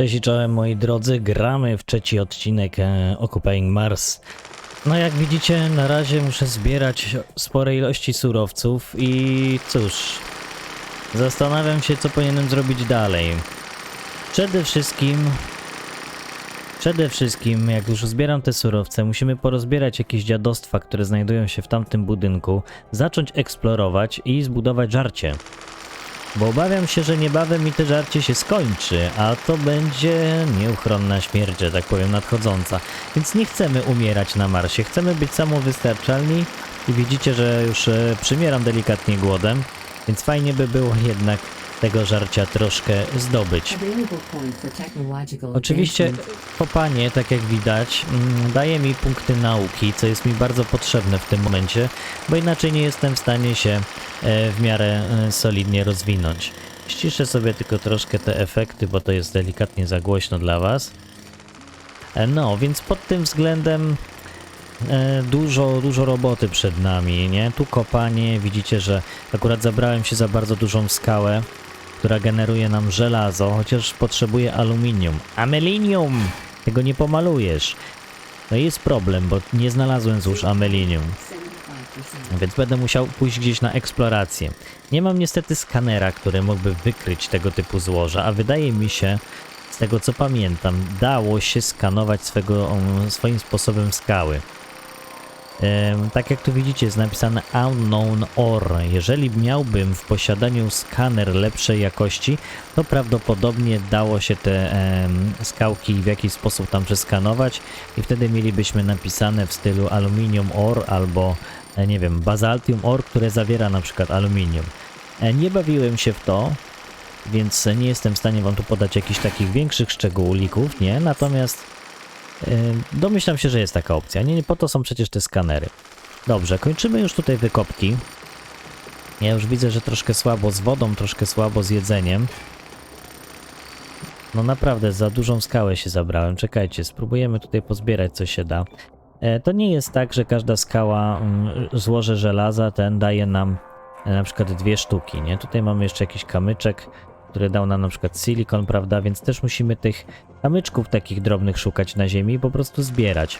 Cześć czołem moi drodzy, gramy w trzeci odcinek e, Occupying Mars. No jak widzicie, na razie muszę zbierać spore ilości surowców i cóż, zastanawiam się co powinienem zrobić dalej. Przede wszystkim, przede wszystkim jak już zbieram te surowce, musimy porozbierać jakieś dziadostwa, które znajdują się w tamtym budynku, zacząć eksplorować i zbudować żarcie. Bo obawiam się, że niebawem mi te żarcie się skończy, a to będzie nieuchronna śmierć, że tak powiem, nadchodząca. Więc nie chcemy umierać na Marsie, chcemy być samowystarczalni i widzicie, że już e, przymieram delikatnie głodem, więc fajnie by było jednak tego żarcia troszkę zdobyć. Oczywiście kopanie, tak jak widać, mm, daje mi punkty nauki, co jest mi bardzo potrzebne w tym momencie, bo inaczej nie jestem w stanie się e, w miarę e, solidnie rozwinąć. Ściszę sobie tylko troszkę te efekty, bo to jest delikatnie za głośno dla Was. E, No, więc pod tym względem dużo, dużo roboty przed nami, nie? Tu kopanie, widzicie, że akurat zabrałem się za bardzo dużą skałę, która generuje nam żelazo, chociaż potrzebuje aluminium. Amelinium! Tego nie pomalujesz. No i jest problem, bo nie znalazłem złóż amelinium, 75%. więc będę musiał pójść gdzieś na eksplorację. Nie mam niestety skanera, który mógłby wykryć tego typu złoża, a wydaje mi się, z tego co pamiętam, dało się skanować swego, swoim sposobem skały. Tak jak tu widzicie, jest napisane Unknown Ore. Jeżeli miałbym w posiadaniu skaner lepszej jakości, to prawdopodobnie dało się te skałki w jakiś sposób tam przeskanować i wtedy mielibyśmy napisane w stylu Aluminium Ore albo, e, nie wiem, Basaltium Ore, które zawiera na przykład aluminium. E, Nie bawiłem się w to, więc nie jestem w stanie wam tu podać jakichś takich większych szczegółulików, nie? Natomiast Domyślam się, że jest taka opcja. Nie, nie po to są przecież te skanery. Dobrze, kończymy już tutaj wykopki. Ja już widzę, że troszkę słabo z wodą, troszkę słabo z jedzeniem. No naprawdę, za dużą skałę się zabrałem. Czekajcie, spróbujemy tutaj pozbierać co się da. E, to nie jest tak, że każda skała, mm, złoże żelaza, ten daje nam e, na przykład dwie sztuki, nie? Tutaj mamy jeszcze jakiś kamyczek, który dał nam na przykład silikon, prawda? Więc też musimy tych kamyczków takich drobnych szukać na ziemi i po prostu zbierać.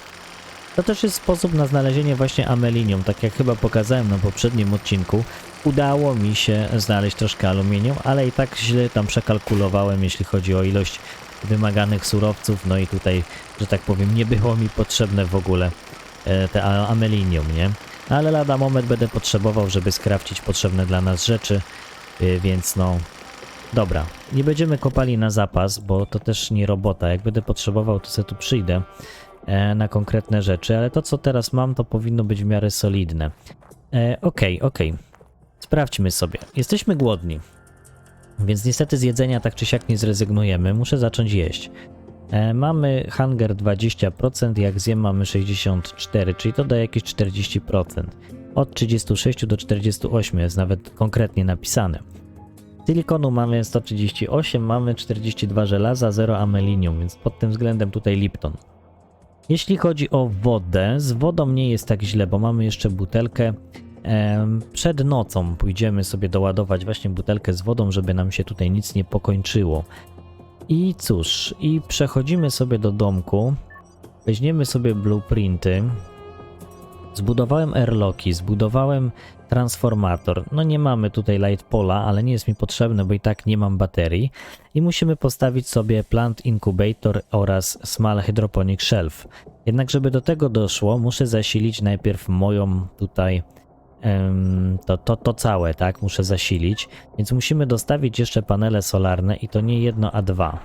To też jest sposób na znalezienie właśnie amelinium, tak jak chyba pokazałem na poprzednim odcinku. Udało mi się znaleźć troszkę aluminium, ale i tak źle tam przekalkulowałem, jeśli chodzi o ilość wymaganych surowców, no i tutaj, że tak powiem, nie było mi potrzebne w ogóle e, te amelinium, nie? Ale lada moment będę potrzebował, żeby skrawcić potrzebne dla nas rzeczy, y, więc no, Dobra, nie będziemy kopali na zapas, bo to też nie robota. Jak będę potrzebował, to sobie tu przyjdę e, na konkretne rzeczy, ale to co teraz mam, to powinno być w miarę solidne. E, Okej, okej. Sprawdźmy sobie. Jesteśmy głodni, więc niestety z jedzenia tak czy siak nie zrezygnujemy. Muszę zacząć jeść. E, mamy hunger 20%, jak zjem mamy 64, czyli to daje jakieś 40%. Od 36 do 48 jest nawet konkretnie napisane. Silikonu mamy 138, mamy 42 żelaza, 0 amelinium, więc pod tym względem tutaj Lipton. Jeśli chodzi o wodę, z wodą nie jest tak źle, bo mamy jeszcze butelkę. Przed nocą pójdziemy sobie doładować właśnie butelkę z wodą, żeby nam się tutaj nic nie pokończyło. I cóż, i przechodzimy sobie do domku, weźmiemy sobie blueprinty, zbudowałem airlocki, zbudowałem transformator. No nie mamy tutaj light pola, ale nie jest mi potrzebne, bo i tak nie mam baterii. I musimy postawić sobie plant incubator oraz small hydroponic shelf. Jednak żeby do tego doszło, muszę zasilić najpierw moją tutaj to, to, to całe, tak? Muszę zasilić. Więc musimy dostawić jeszcze panele solarne i to nie jedno, a dwa.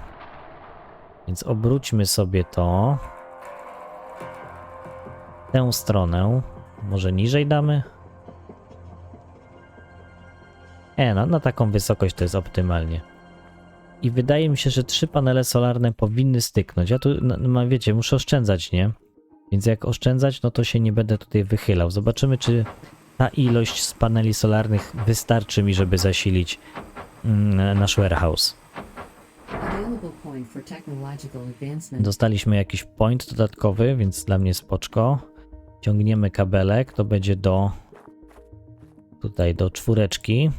Więc obróćmy sobie to. Tę stronę. Może niżej damy? E, no, na taką wysokość to jest optymalnie. I wydaje mi się, że trzy panele solarne powinny styknąć. Ja tu, no, no, wiecie, muszę oszczędzać, nie? Więc jak oszczędzać, no to się nie będę tutaj wychylał. Zobaczymy, czy ta ilość z paneli solarnych wystarczy mi, żeby zasilić mm, nasz warehouse. Dostaliśmy jakiś point dodatkowy, więc dla mnie spoczko. Ciągniemy kabelek, to będzie do tutaj do czwóreczki.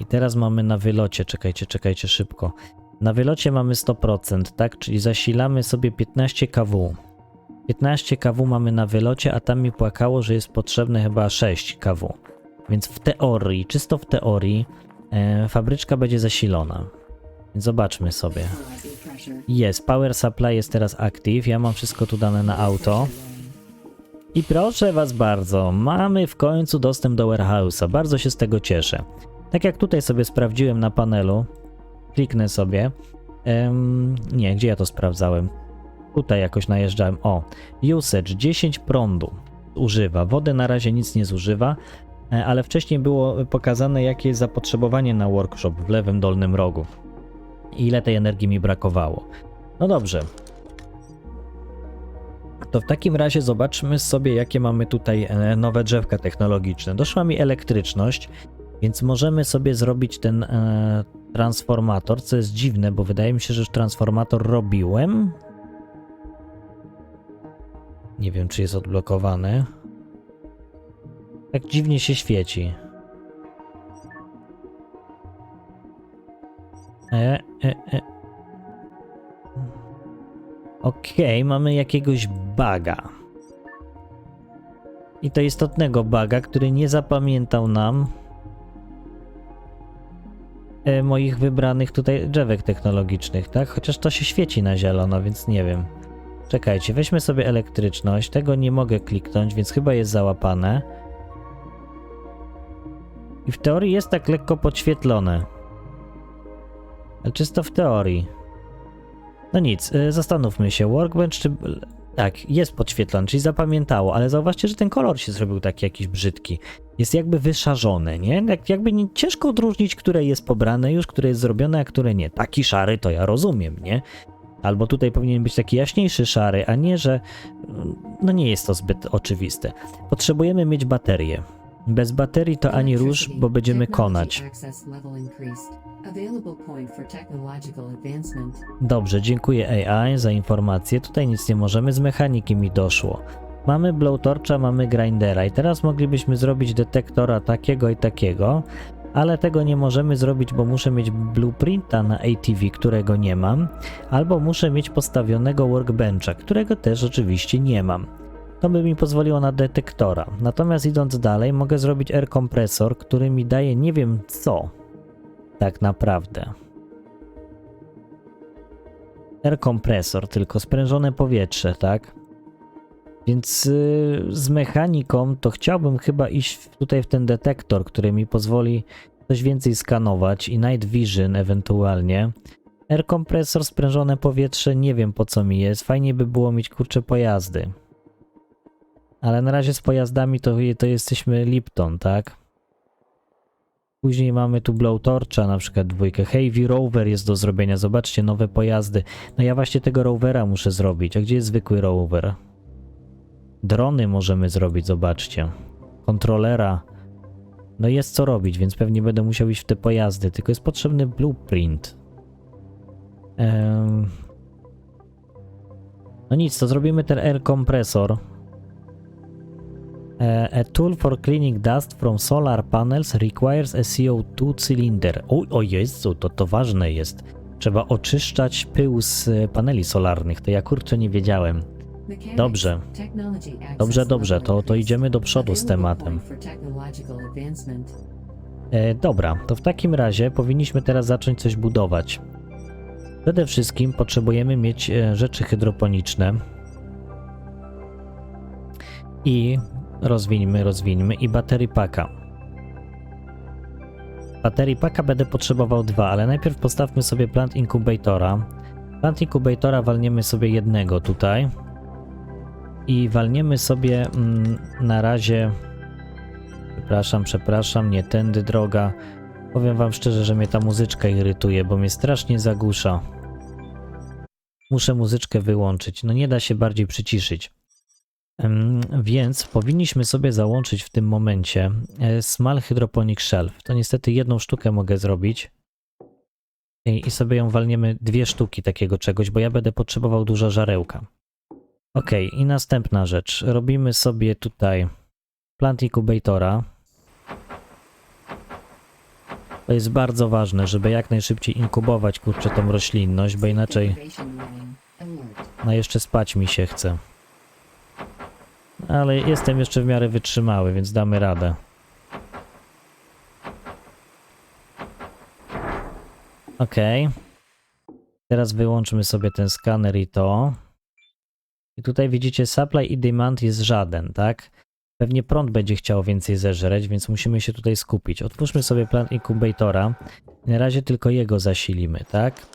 I teraz mamy na wylocie, czekajcie, czekajcie szybko. Na wylocie mamy 100%, tak? Czyli zasilamy sobie 15 kW. 15 kW mamy na wylocie, a tam mi płakało, że jest potrzebne chyba 6 kW. Więc w teorii, czysto w teorii, e, fabryczka będzie zasilona. Więc zobaczmy sobie. Jest, power supply jest teraz active. Ja mam wszystko tu dane na auto. I proszę was bardzo, mamy w końcu dostęp do warehouse'a. Bardzo się z tego cieszę. Tak jak tutaj sobie sprawdziłem na panelu, kliknę sobie. Em, nie, gdzie ja to sprawdzałem? Tutaj jakoś najeżdżałem. O, usage 10 prądu używa. Wody na razie nic nie zużywa, e, ale wcześniej było pokazane, jakie jest zapotrzebowanie na workshop w lewym dolnym rogu. Ile tej energii mi brakowało. No dobrze. To w takim razie zobaczmy sobie, jakie mamy tutaj e, nowe drzewka technologiczne. Doszła mi elektryczność, więc możemy sobie zrobić ten e, transformator, co jest dziwne, bo wydaje mi się, że już transformator robiłem. Nie wiem, czy jest odblokowany. Tak dziwnie się świeci. E, e, e. Okej, mamy jakiegoś baga. I to istotnego baga, który nie zapamiętał nam moich wybranych tutaj drzewek technologicznych, tak? Chociaż to się świeci na zielono, więc nie wiem. Czekajcie, weźmy sobie elektryczność. Tego nie mogę kliknąć, więc chyba jest załapane. I w teorii jest tak lekko podświetlone. Ale czysto w teorii. No nic, y, zastanówmy się. Workbench czy. Tak, jest podświetlony, czyli zapamiętało, ale zauważcie, że ten kolor się zrobił taki jakiś brzydki. Jest jakby wyszarzony, nie? Jak, jakby nie, ciężko odróżnić, które jest pobrane już, które jest zrobione, a które nie. Taki szary to ja rozumiem, nie? Albo tutaj powinien być taki jaśniejszy szary, a nie, że. No nie jest to zbyt oczywiste. Potrzebujemy mieć baterię. Bez baterii to ani rusz, bo będziemy konać. Dobrze, dziękuję AI za informację. Tutaj nic nie możemy, z mechaniki mi doszło. Mamy blowtorcha, mamy grindera i teraz moglibyśmy zrobić detektora takiego i takiego, ale tego nie możemy zrobić, bo muszę mieć blueprinta na ATV, którego nie mam, albo muszę mieć postawionego workbencha, którego też oczywiście nie mam. To by mi pozwoliło na detektora. Natomiast idąc dalej, mogę zrobić air kompresor, który mi daje nie wiem co. Tak naprawdę. Air kompresor, tylko sprężone powietrze, tak? Więc y, z mechaniką to chciałbym chyba iść tutaj w ten detektor, który mi pozwoli coś więcej skanować i night vision ewentualnie. Air kompresor, sprężone powietrze, nie wiem po co mi jest. Fajnie by było mieć kurcze pojazdy. Ale na razie z pojazdami to, to jesteśmy Lipton, tak? Później mamy tu Blowtorcha, na przykład dwójkę. Heavy Rover jest do zrobienia. Zobaczcie, nowe pojazdy. No ja właśnie tego Rovera muszę zrobić. A gdzie jest zwykły Rover? Drony możemy zrobić, zobaczcie. Kontrolera. No jest co robić, więc pewnie będę musiał iść w te pojazdy. Tylko jest potrzebny blueprint. Em. No nic, to zrobimy ten air kompresor. E, A tool for cleaning dust from solar panels requires a CO2 cylinder. O, o Jezu, to, to ważne jest. Trzeba oczyszczać pył z e, paneli solarnych. To ja kurczę nie wiedziałem. Dobrze. Dobrze, dobrze, to, to idziemy do przodu z tematem. E, dobra, to w takim razie powinniśmy teraz zacząć coś budować. Przede wszystkim potrzebujemy mieć e, rzeczy hydroponiczne. I rozwińmy, rozwińmy i baterii paka. Baterii paka będę potrzebował dwa, ale najpierw postawmy sobie plant incubatora. Plant incubatora walniemy sobie jednego tutaj. I walniemy sobie mm, na razie Przepraszam, przepraszam, nie tędy droga. Powiem wam szczerze, że mnie ta muzyczka irytuje, bo mnie strasznie zagłusza. Muszę muzyczkę wyłączyć, no nie da się bardziej przyciszyć. Więc powinniśmy sobie załączyć w tym momencie e, Small Hydroponic Shelf. To niestety jedną sztukę mogę zrobić. I, sobie ją walniemy dwie sztuki takiego czegoś, bo ja będę potrzebował dużo żarełka. Ok, i następna rzecz. Robimy sobie tutaj plant incubatora. To jest bardzo ważne, żeby jak najszybciej inkubować kurczę tą roślinność, bo inaczej. Alert. no jeszcze spać mi się chce. Ale jestem jeszcze w miarę wytrzymały, więc damy radę. Okej. Teraz wyłączmy sobie ten skaner i to. I tutaj widzicie, supply i demand jest żaden, tak? Pewnie prąd będzie chciał więcej zeżreć, więc musimy się tutaj skupić. Otwórzmy sobie plan inkubatora. Na razie tylko jego zasilimy, tak?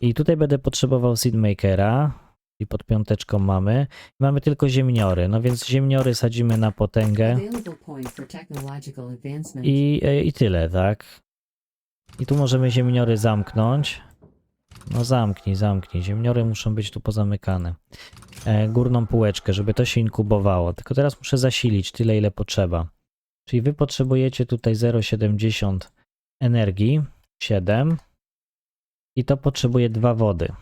I tutaj będę potrzebował seedmakera. I pod piąteczką mamy. Mamy tylko ziemniory, no więc ziemniory sadzimy na potęgę. I, e, I tyle, tak? I tu możemy ziemniory zamknąć. No zamknij, zamknij. Ziemniory muszą być tu pozamykane. E, górną półeczkę, żeby to się inkubowało. Tylko teraz muszę zasilić tyle, ile potrzeba. Czyli wy potrzebujecie tutaj 0,70 energii, 7. I to potrzebuje dwa wody.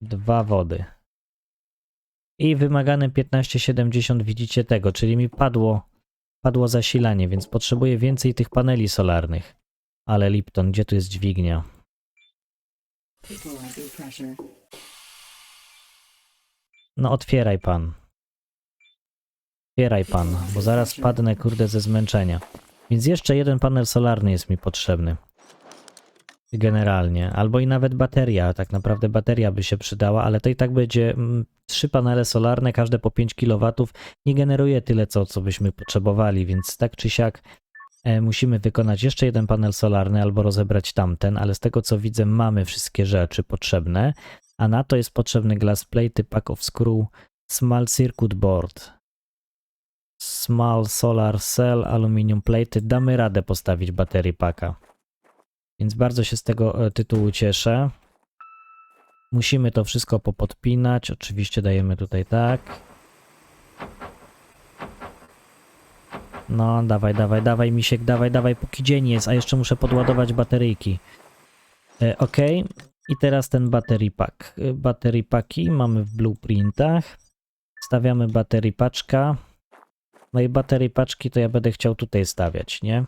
Dwa wody. I wymagane 15,70 widzicie tego, czyli mi padło padło zasilanie, więc potrzebuję więcej tych paneli solarnych. Ale Lipton, gdzie tu jest dźwignia? No otwieraj pan. Otwieraj pan, bo zaraz padnę kurde ze zmęczenia. Więc jeszcze jeden panel solarny jest mi potrzebny. Generalnie. Albo i nawet bateria. Tak naprawdę bateria by się przydała, ale to i tak będzie mm, trzy panele solarne, każde po 5 kW. Nie generuje tyle, co, co byśmy potrzebowali, więc tak czy siak e, musimy wykonać jeszcze jeden panel solarny albo rozebrać tamten, ale z tego co widzę mamy wszystkie rzeczy potrzebne, a na to jest potrzebny glass plate, pack of screw, small circuit board, small solar cell, aluminium plate. Damy radę postawić baterii paka. Więc bardzo się z tego e, tytułu cieszę. Musimy to wszystko popodpinać. Oczywiście dajemy tutaj tak. No, dawaj, dawaj, dawaj, misiek, dawaj, dawaj, póki dzień jest, a jeszcze muszę podładować bateryjki. E, ok, i teraz ten battery pack. E, Battery packi mamy w blueprintach. Stawiamy battery paczka. No i battery paczki to ja będę chciał tutaj stawiać, nie?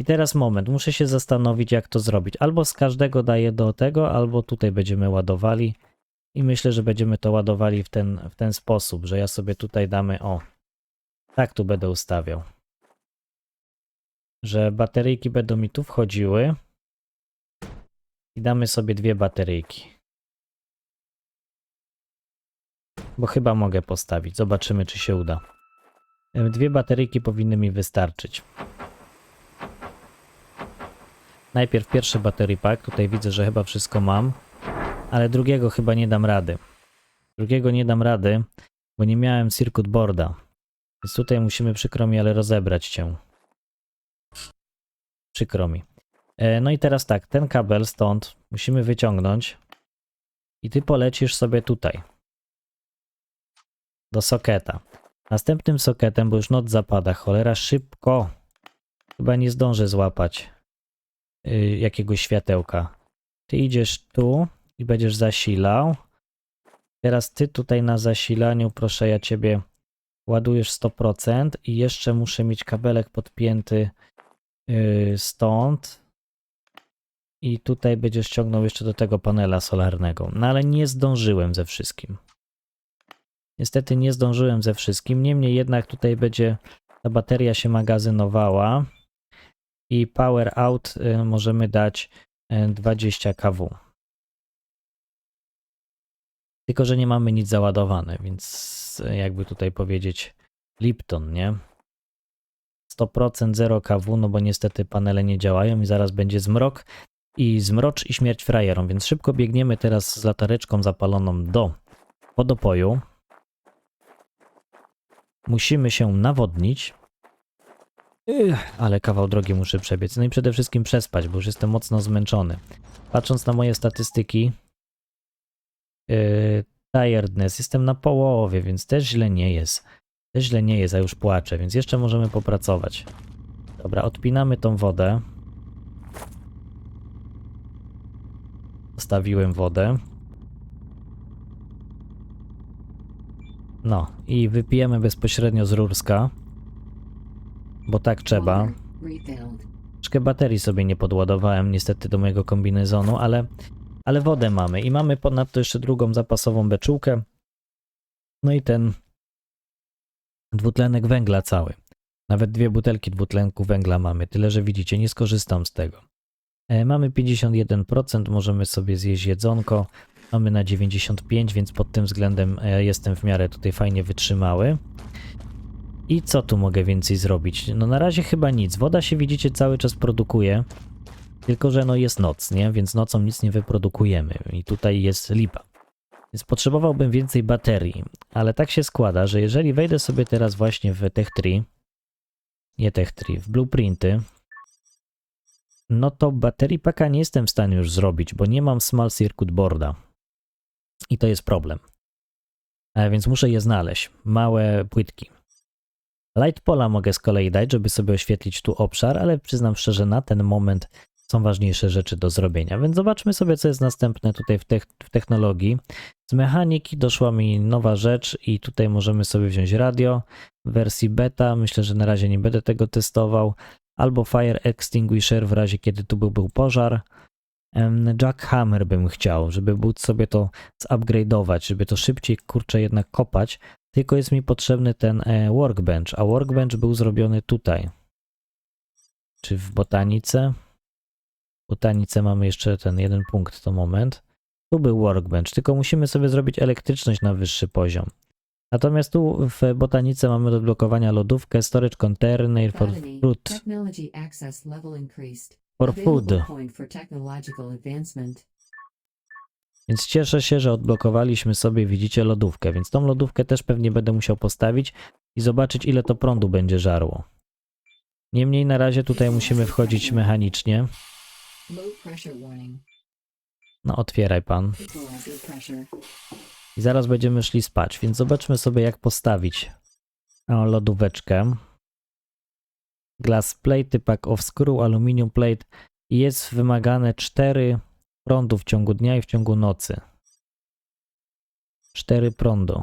I teraz moment, muszę się zastanowić, jak to zrobić. Albo z każdego daję do tego, albo tutaj będziemy ładowali. I myślę, że będziemy to ładowali w ten, w ten sposób, że ja sobie tutaj damy, o, tak tu będę ustawiał. Że bateryjki będą mi tu wchodziły. I damy sobie dwie bateryjki. Bo chyba mogę postawić. Zobaczymy, czy się uda. Dwie bateryjki powinny mi wystarczyć. Najpierw pierwszy battery pack. Tutaj widzę, że chyba wszystko mam. Ale drugiego chyba nie dam rady. Drugiego nie dam rady, bo nie miałem circuit boarda. Więc tutaj musimy, przykro mi, ale rozebrać cię. Przykro mi. E, No i teraz tak, ten kabel stąd musimy wyciągnąć i ty polecisz sobie tutaj. Do soketa. Następnym soketem, bo już noc zapada, cholera szybko. Chyba nie zdążę złapać jakiegoś światełka. Ty idziesz tu i będziesz zasilał. Teraz ty tutaj na zasilaniu, proszę ja ciebie, ładujesz 100% i jeszcze muszę mieć kabelek podpięty y, stąd. I tutaj będziesz ciągnął jeszcze do tego panela solarnego. No ale nie zdążyłem ze wszystkim. Niestety nie zdążyłem ze wszystkim. Niemniej jednak tutaj będzie ta bateria się magazynowała i power out y, możemy dać y, 20 kW. Tylko, że nie mamy nic załadowane, więc y, jakby tutaj powiedzieć Lipton, nie? 100% 0 kW, no bo niestety panele nie działają i zaraz będzie zmrok i zmrocz i śmierć frajerom, więc szybko biegniemy teraz z latareczką zapaloną do wodopoju. Musimy się nawodnić. Ale kawał drogi muszę przebiec. No i przede wszystkim przespać, bo już jestem mocno zmęczony. Patrząc na moje statystyki, yy, tiredness, jestem na połowie, więc też źle nie jest. Też źle nie jest, a już płaczę, więc jeszcze możemy popracować. Dobra, odpinamy tą wodę. Zostawiłem wodę. No i wypijemy bezpośrednio z rurska, bo tak trzeba. Troszeczkę baterii sobie nie podładowałem niestety do mojego kombinezonu, ale, ale wodę mamy i mamy ponadto jeszcze drugą zapasową beczułkę. No i ten dwutlenek węgla cały. Nawet dwie butelki dwutlenku węgla mamy, tyle że widzicie, nie skorzystam z tego. E, Mamy 51%, możemy sobie zjeść jedzonko. Mamy na 95, więc pod tym względem e, jestem w miarę tutaj fajnie wytrzymały. I co tu mogę więcej zrobić? No na razie chyba nic. Woda się widzicie cały czas produkuje. Tylko, że no jest noc, nie? Więc nocą nic nie wyprodukujemy. I tutaj jest lipa. Więc potrzebowałbym więcej baterii. Ale tak się składa, że jeżeli wejdę sobie teraz właśnie w Tech Tree, nie Tech Tree, w Blueprinty, no to baterii paka nie jestem w stanie już zrobić, bo nie mam Small Circuit Boarda. I to jest problem. A więc muszę je znaleźć. Małe płytki. Light pola mogę z kolei dać, żeby sobie oświetlić tu obszar, ale przyznam szczerze, na ten moment są ważniejsze rzeczy do zrobienia. Więc zobaczmy sobie, co jest następne tutaj w, tech- w technologii. Z mechaniki doszła mi nowa rzecz i tutaj możemy sobie wziąć radio w wersji beta. Myślę, że na razie nie będę tego testował. Albo fire extinguisher w razie, kiedy tu był, był pożar. Jackhammer bym chciał, żeby móc sobie to zupgrade'ować, żeby to szybciej, kurczę, jednak kopać. Tylko jest mi potrzebny ten e, workbench, a workbench był zrobiony tutaj. Czy w botanice? W botanice mamy jeszcze ten jeden punkt, to moment. Tu był workbench, tylko musimy sobie zrobić elektryczność na wyższy poziom. Natomiast tu w botanice mamy do odblokowania lodówkę, storage container for fruit. For food. Więc cieszę się, że odblokowaliśmy sobie, widzicie, lodówkę. Więc tą lodówkę też pewnie będę musiał postawić i zobaczyć, ile to prądu będzie żarło. Niemniej na razie tutaj musimy wchodzić mechanicznie. No, otwieraj pan. I zaraz będziemy szli spać, więc zobaczmy sobie, jak postawić lodóweczkę. Glass plate, pack of screw, aluminium plate. Jest wymagane 4 prądu w ciągu dnia i w ciągu nocy. 4 prądu.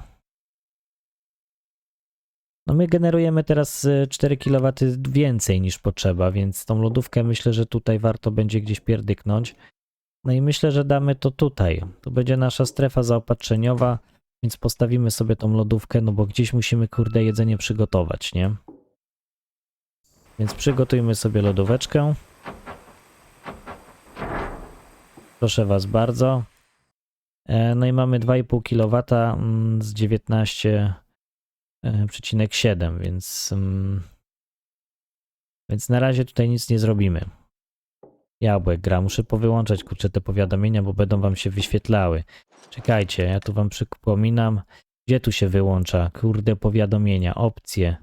No my generujemy teraz y, 4 kW więcej niż potrzeba, więc tą lodówkę myślę, że tutaj warto będzie gdzieś pierdyknąć. No i myślę, że damy to tutaj. To będzie nasza strefa zaopatrzeniowa, więc postawimy sobie tą lodówkę, no bo gdzieś musimy, kurde, jedzenie przygotować, nie? Więc przygotujmy sobie lodóweczkę. Proszę Was bardzo. E, No i mamy 2,5 kW mm, z 19,7, więc, mm, więc na razie tutaj nic nie zrobimy. Jabłek gra, muszę powyłączać kurczę te powiadomienia, bo będą wam się wyświetlały. Czekajcie, ja tu wam przypominam, gdzie tu się wyłącza? Kurde, powiadomienia, opcje.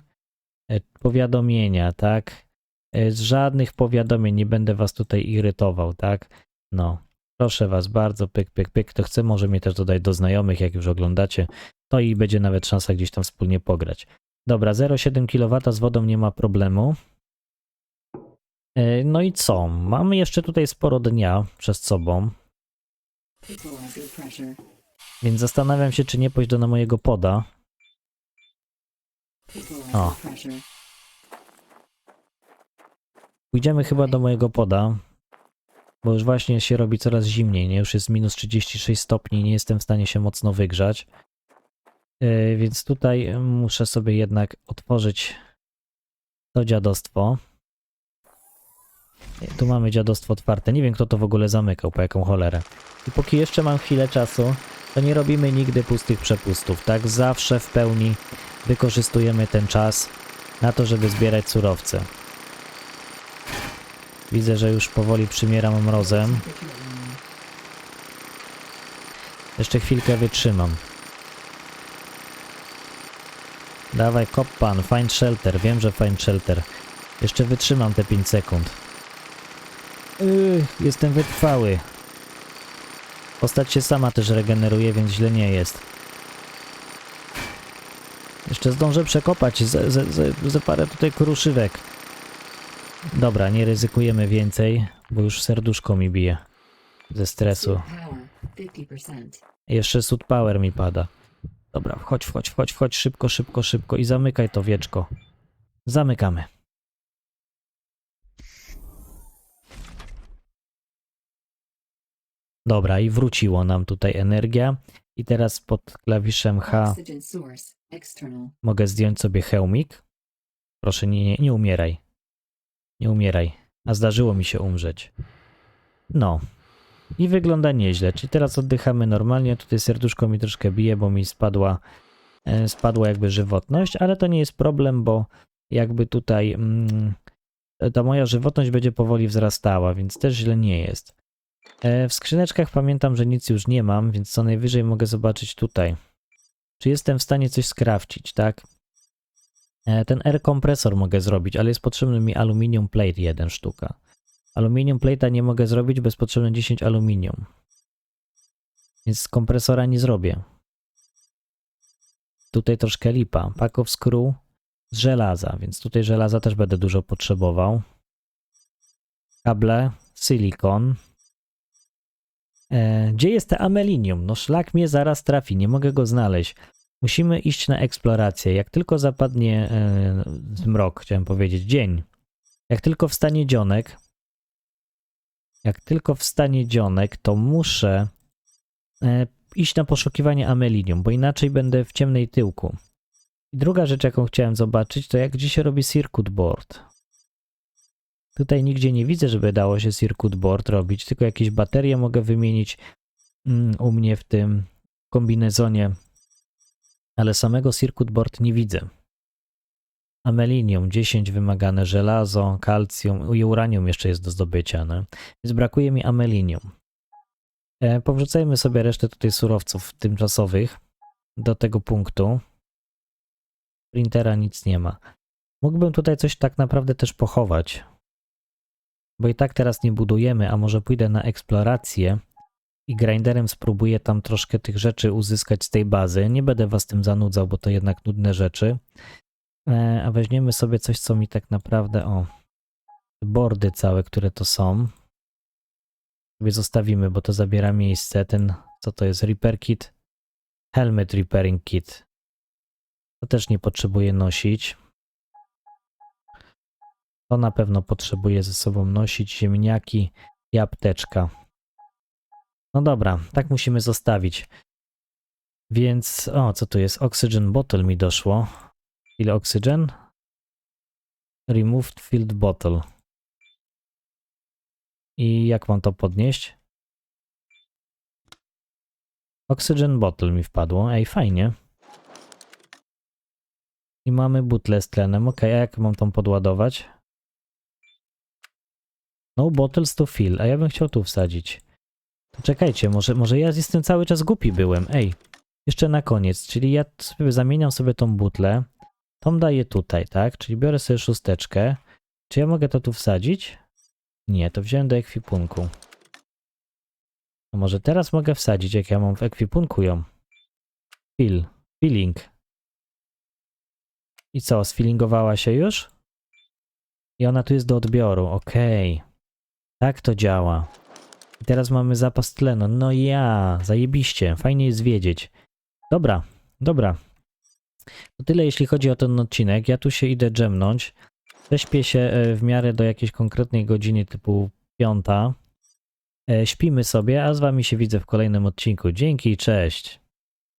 E, Powiadomienia, tak? E, Z żadnych powiadomień nie będę was tutaj irytował, tak? No, proszę was bardzo, pyk, pyk, pyk. Kto chce, może mnie też dodać do znajomych, jak już oglądacie. To i będzie nawet szansa gdzieś tam wspólnie pograć. Dobra, 0,7 kW z wodą nie ma problemu. E, No i co? Mamy jeszcze tutaj sporo dnia przed sobą, więc zastanawiam się, czy nie pójść do na mojego poda. O. Pójdziemy chyba do mojego poda, bo już właśnie się robi coraz zimniej, nie? Już jest minus 36 stopni, nie jestem w stanie się mocno wygrzać. E, Więc tutaj muszę sobie jednak otworzyć to dziadostwo. E, Tu mamy dziadostwo otwarte. Nie wiem, kto to w ogóle zamykał, po jaką cholerę. I póki jeszcze mam chwilę czasu, to nie robimy nigdy pustych przepustów, tak? Zawsze w pełni wykorzystujemy ten czas na to, żeby zbierać surowce. Widzę, że już powoli przymieram mrozem. Jeszcze chwilkę wytrzymam. Dawaj, kop pan, find shelter. Wiem, że find shelter. Jeszcze wytrzymam te 5 sekund. Yy, jestem wytrwały. Postać się sama też regeneruje, więc źle nie jest. Jeszcze zdążę przekopać ze, ze, ze, ze parę tutaj kruszywek. Dobra, nie ryzykujemy więcej, bo już serduszko mi bije ze stresu. Jeszcze sud power mi pada. Dobra, wchodź, wchodź, wchodź, wchodź, szybko, szybko, szybko i zamykaj to wieczko. Zamykamy. Dobra, i wróciło nam tutaj energia. I teraz pod klawiszem H mogę zdjąć sobie hełmik. Proszę, nie, nie, nie umieraj. Nie umieraj. A zdarzyło mi się umrzeć. No. I wygląda nieźle. Czyli teraz oddychamy normalnie. Tutaj serduszko mi troszkę bije, bo mi spadła, e, spadła jakby żywotność, ale to nie jest problem, bo jakby tutaj mm, ta moja żywotność będzie powoli wzrastała, więc też źle nie jest. E, w skrzyneczkach pamiętam, że nic już nie mam, więc co najwyżej mogę zobaczyć tutaj. Czy jestem w stanie coś skrawcić, tak? E, Ten air kompresor mogę zrobić, ale jest potrzebny mi aluminium plate jeden sztuka. Aluminium plate'a nie mogę zrobić, jest potrzebne 10 aluminium. Więc kompresora nie zrobię. Tutaj troszkę lipa. Pack of screw z żelaza, więc tutaj żelaza też będę dużo potrzebował. Kable, silikon. E, gdzie jest te amelinium? No szlak mnie zaraz trafi, nie mogę go znaleźć. Musimy iść na eksplorację. Jak tylko zapadnie e, zmrok, chciałem powiedzieć, dzień. Jak tylko wstanie dzionek, jak tylko wstanie dzionek, to muszę e, iść na poszukiwanie amelinium, bo inaczej będę w ciemnej tyłku. I druga rzecz, jaką chciałem zobaczyć, to jak gdzie się robi circuit board. Tutaj nigdzie nie widzę, żeby dało się circuit board robić, tylko jakieś baterie mogę wymienić mm, u mnie w tym kombinezonie, ale samego circuit board nie widzę. Amelinium 10 wymagane, żelazo, kalcjum i uranium jeszcze jest do zdobycia, no? więc brakuje mi amelinium. E, powrzucajmy sobie resztę tutaj surowców tymczasowych do tego punktu. Printera nic nie ma. Mógłbym tutaj coś tak naprawdę też pochować, bo i tak teraz nie budujemy, a może pójdę na eksplorację i grinderem spróbuję tam troszkę tych rzeczy uzyskać z tej bazy. Nie będę was tym zanudzał, bo to jednak nudne rzeczy. E, A weźmiemy sobie coś, co mi tak naprawdę. O, bordy całe, które to są. Sobie zostawimy, bo to zabiera miejsce. Ten, co to jest? Repair kit. Helmet repairing kit. To też nie potrzebuję nosić. To na pewno potrzebuję ze sobą nosić. Ziemniaki i apteczka. No dobra, tak musimy zostawić. Więc, o, co tu jest? Oxygen bottle mi doszło. Ile oxygen? Removed filled bottle. I jak mam to podnieść? Oxygen bottle mi wpadło. Ej, fajnie. I mamy butlę z tlenem. Ok, a jak mam tą podładować? No bottles to fill, a ja bym chciał tu wsadzić. Czekajcie, może, może ja jestem cały czas głupi byłem. Ej, jeszcze na koniec, czyli ja sobie zamieniam sobie tą butlę. Tą daję tutaj, tak? Czyli biorę sobie szósteczkę. Czy ja mogę to tu wsadzić? Nie, to wziąłem do ekwipunku. A może teraz mogę wsadzić, jak ja mam w ekwipunku ją? Fill. Filling. I co, sfilingowała się już? I ona tu jest do odbioru, okej. Tak to działa. I teraz mamy zapas tlenu. No ja, zajebiście, fajnie jest wiedzieć. Dobra, dobra. To tyle jeśli chodzi o ten odcinek. Ja tu się idę dżemnąć. Prześpię się e, w miarę do jakiejś konkretnej godziny typu piąta. E, Śpimy sobie, a z wami się widzę w kolejnym odcinku. Dzięki, cześć.